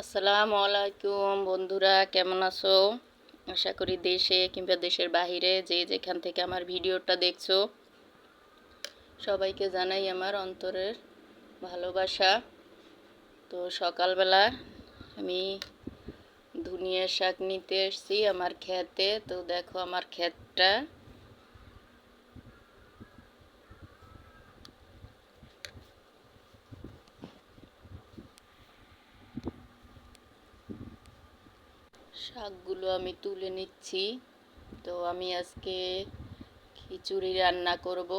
আসসালামু আলাইকুম বন্ধুরা, কেমন আছো? আশা করি দেশে কিংবা দেশের বাহিরে যে যেখান থেকে আমার ভিডিওটা দেখছ, সবাইকে জানাই আমার অন্তরের ভালোবাসা। তো সকালবেলা আমি ধুনিয়া শাক নিতে এসেছি আমার ক্ষেতে তো দেখো আমার ক্ষেতটা শাকগুলো আমি তুলে নিচ্ছি। তো আমি আজকে খিচুড়ি রান্না করব,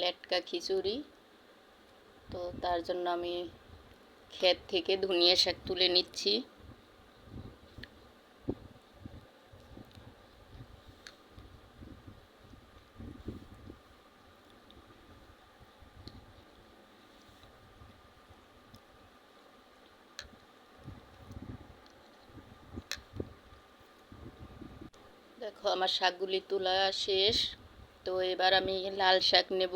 লেটকা খিচুড়ি। তো তার জন্য আমি ক্ষেত থেকে ধনিয়া শাক তুলে নিচ্ছি। দেখো, আমার শাকগুলি তোলা শেষ। তো এবার আমি লাল শাক নেব।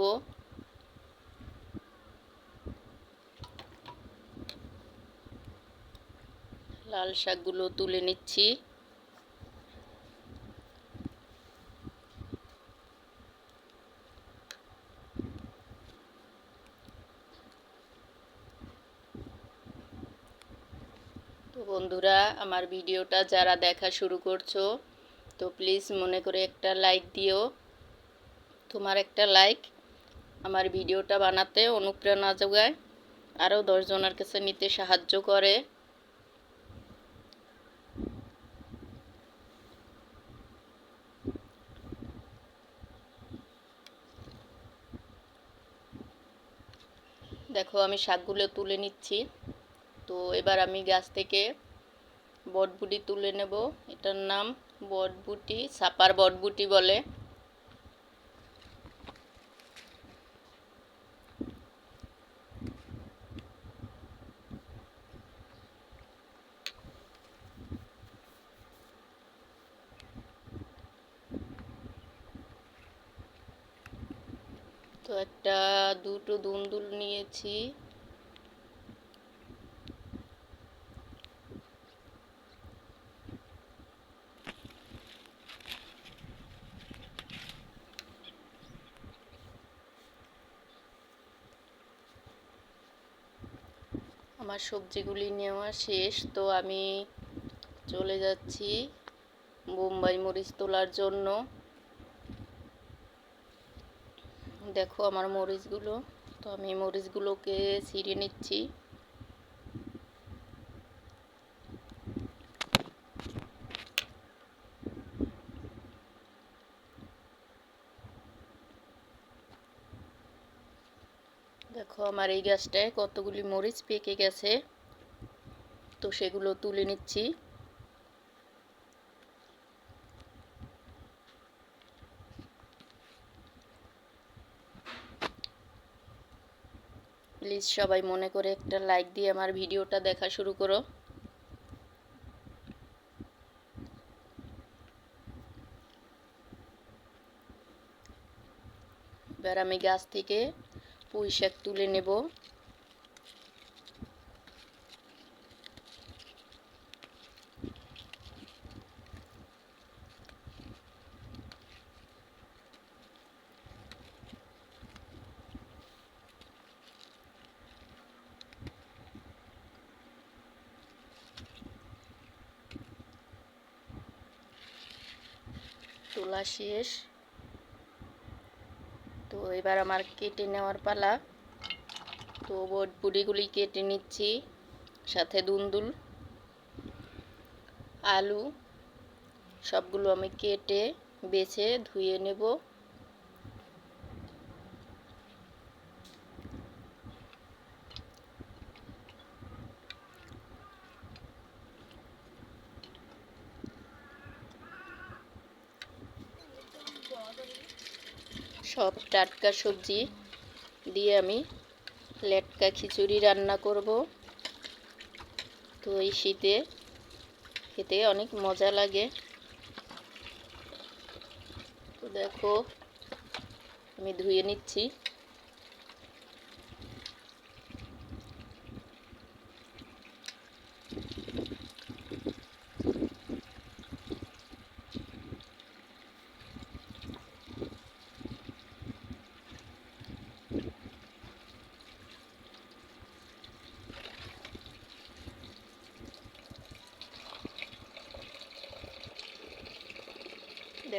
লাল শাকগুলো তুলে নিচ্ছি। তো বন্ধুরা, আমার ভিডিওটা যারা দেখা শুরু করছ তো প্লিজ মনে করে একটা লাইক দিও। তোমার একটা লাইক আমার ভিডিওটা বানাতে, অনুপ্রেরণা যোগায় আরও দশজনের কাছে নিতে সাহায্য করে। দেখো, আমি শাকগুলো তুলে নিচ্ছি। তো এবার আমি গাছ থেকে বটবুটি তুলে নেব। এটার নাম বটবুটি সাপার বটবুটি বলে। তো একটা দুটো দুন্দুল নিয়েছি। আমার সবজিগুলি নেওয়া শেষ, তো আমি চলে যাচ্ছি বোম্বাই মরিচ তোলার জন্য। দেখো আমার মরিচগুলো, তো আমি মরিচগুলোকে ছিঁড়ে নিচ্ছি। দেখো, আমার এই গাছটায় কতগুলি মরিচ পেকে গেছে। তো সেগুলো তুলে নিচ্ছি। প্লিজ সবাই মনে করে একটা লাইক দিয়ে আমার ভিডিওটা দেখা শুরু করো। এবার আমি গাছ থেকে পুঁই তুলে নেব। তোলা শেষ। এবার আমার কেটে নেওয়ার পালা। তো বটবুড়িগুলি কেটে নিচ্ছি, সাথে দুন্দুল, আলু, সবগুলো আমি কেটে বেছে ধুয়ে নেব। সব টাটকা সবজি দিয়ে আমি লেটকা খিচুড়ি রান্না করব। তো এই শীতে খেতে অনেক মজা লাগে। তো দেখো, আমি ধুয়ে নিচ্ছি।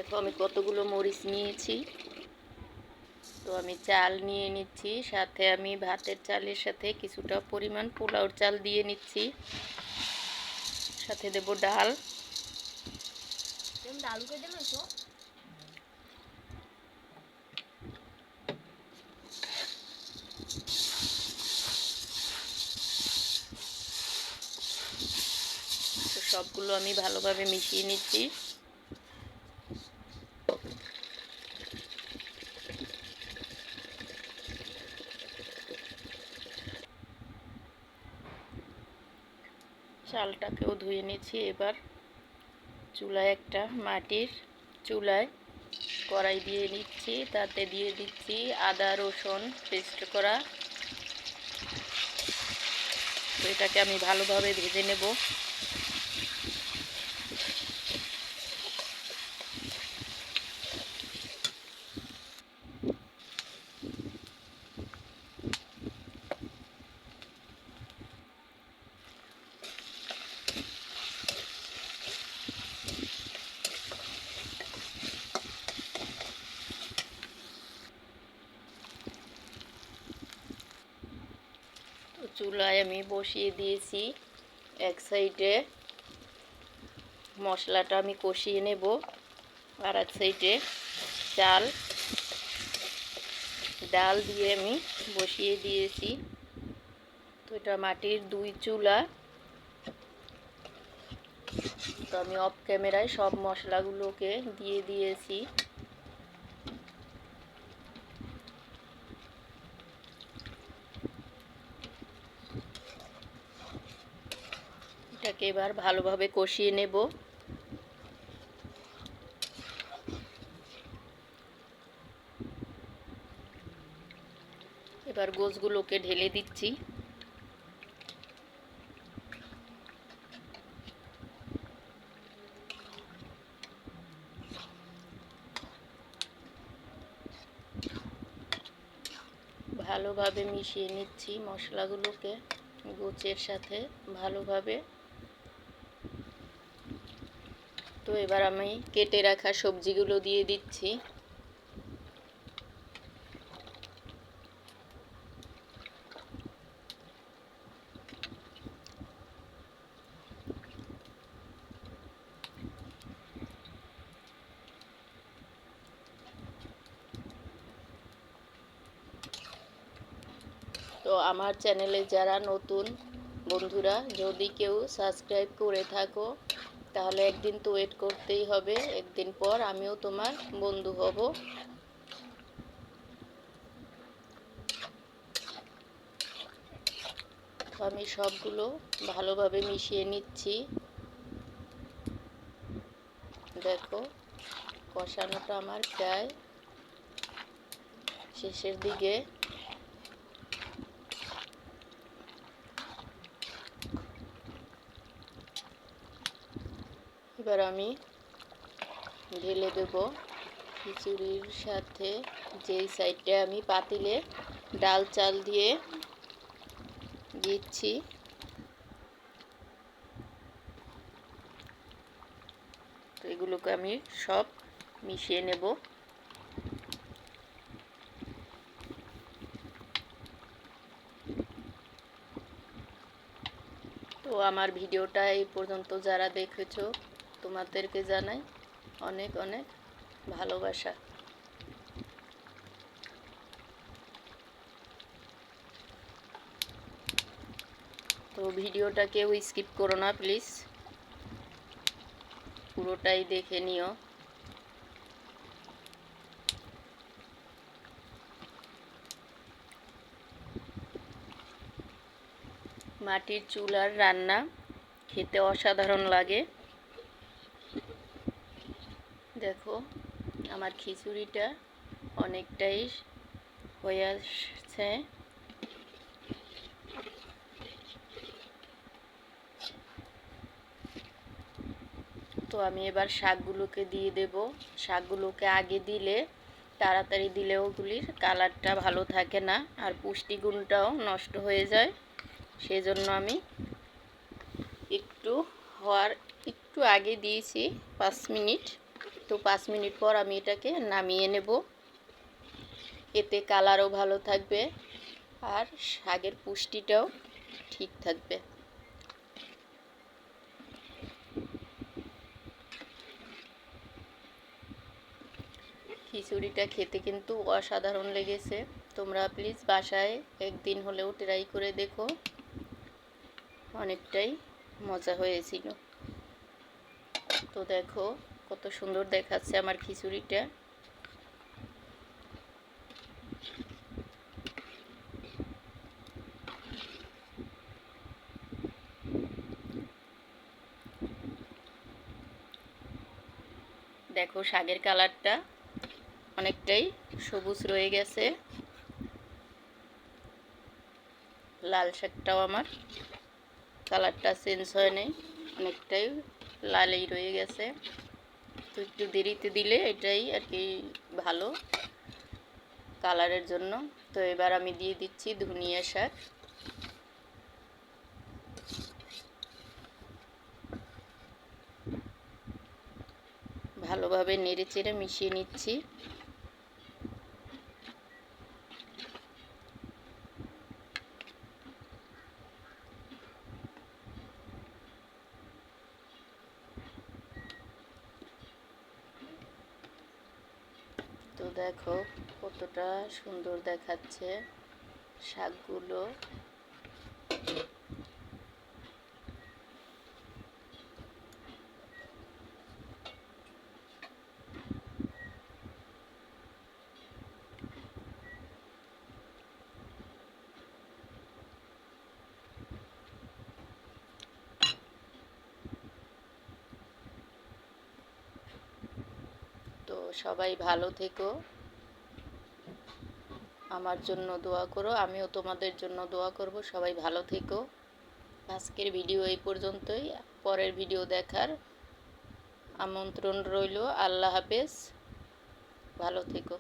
দেখো আমি কতগুলো মরিচ নিয়েছি। তো আমি চাল নিয়ে নিচ্ছি সাথে আমি ভাতের চালের সাথে কিছুটা পরিমাণ পোলাওর চাল দিয়ে নিচ্ছি। সাথে দেব ডাল। সবগুলো আমি ভালোভাবে মিশিয়ে নিচ্ছি। চালটাকেও ধুয়ে নিয়েছি এবার চুলায় একটা মাটির চুলায় কড়াই দিয়ে নিচ্ছি, তাতে দিয়ে দিচ্ছি আদা, রসুন পেস্ট করা। এটাকে আমি ভালোভাবে ভেজে নেব। চুলায় আমি বসিয়ে দিয়েছি এক সাইডে। মশলাটা আমি কষিয়ে নেব আর এক সাইডে চাল। ডাল দিয়ে আমি বসিয়ে দিয়েছি। তো এটা মাটির দুই চুলা। তো আমি অফ ক্যামেরায় সব মশলাগুলোকে দিয়ে দিয়েছি। এটাকে এবার ভালোভাবে কষিয়ে নেব। এবার গোছগুলোকে ঢেলে দিচ্ছি। ভালোভাবে মিশিয়ে নিচ্ছি মশলাগুলোকে গোছের সাথে ভালোভাবে। তো এবার আমি কেটে রাখা সবজিগুলো দিয়ে দিচ্ছি। তো আমার চ্যানেলে যারা নতুন বন্ধুরা, যদি কেউ সাবস্ক্রাইব করে থাকো তাহলে একদিন তো ওয়েট করতেই হবে। একদিন পর আমিও তোমার বন্ধু হব। আমি সবগুলো ভালোভাবে মিশিয়ে নিচ্ছি। দেখো, কষানোটা আমার প্রায় শেষের দিকে। এবার আমি ঢেলে দেব খিচুড়ির সাথে। যেই সাইডটা আমি পাতিলে ডাল চাল দিয়ে দিচ্ছি। এগুলোকে আমি সব মিশিয়ে নেব। তো আমার ভিডিওটা এই পর্যন্ত, যারা দেখেছ তোমাদেরকে জানাই অনেক অনেক ভালোবাসা। তো ভিডিওটা কেউ স্কিপ করো না, প্লিজ। পুরোটাই দেখে নিও। মাটির চুলার রান্না খেতে অসাধারণ লাগে। দেখো, আমার খিচুড়িটা অনেকটাই হয়ে আসছে। তো আমি এবার শাকগুলোকে দিয়ে দেব। শাকগুলোকে আগে দিলে, তাড়াতাড়ি দিলে ওগুলির কালারটা ভালো থাকে না, আর পুষ্টিগুণটাও নষ্ট হয়ে যায়। সেজন্য আমি একটু হওয়ার, একটু আগে দিয়েছি, পাঁচ মিনিট। তো পাঁচ মিনিট পর আমি এটাকে নামিয়ে নেব। এতে কালারও ভালো থাকবে আর শাকের পুষ্টিটাও ঠিক থাকবে। খিচুড়িটা খেতে কিন্তু অসাধারণ লেগেছে। তোমরা প্লিজ বাসায় একদিন হলেও ট্রাই করে দেখো। অনেকটাই মজা হয়েছিল। তো দেখো কত সুন্দর দেখাচ্ছে আমার খিচুড়িটা। দেখো শাকের কালারটা অনেকটাই সবুজ রয়ে গেছে। লাল শাকটাও আমার, কালারটা চেঞ্জ হয় নাই, অনেকটাই লালেই রয়ে গেছে। তো একটু দেরিতে দিলে এটাই আর কি ভালো কালারের জন্য। তো এবার আমি দিয়ে দিচ্ছি ধনিয়া শাক। ভালোভাবে নেড়ে চেড়ে মিশিয়ে নিচ্ছি। তো দেখো কতটা সুন্দর দেখাচ্ছে শাকগুলো তো সবাই ভালো থেকো। আমার জন্য দোয়া করো, আমিও তোমাদের জন্য দোয়া করব, সবাই ভালো থেকো। আজকের ভিডিও এই পর্যন্তই, পরের ভিডিও দেখার আমন্ত্রণ রইল, আল্লাহ হাফেজ, ভালো থেকো।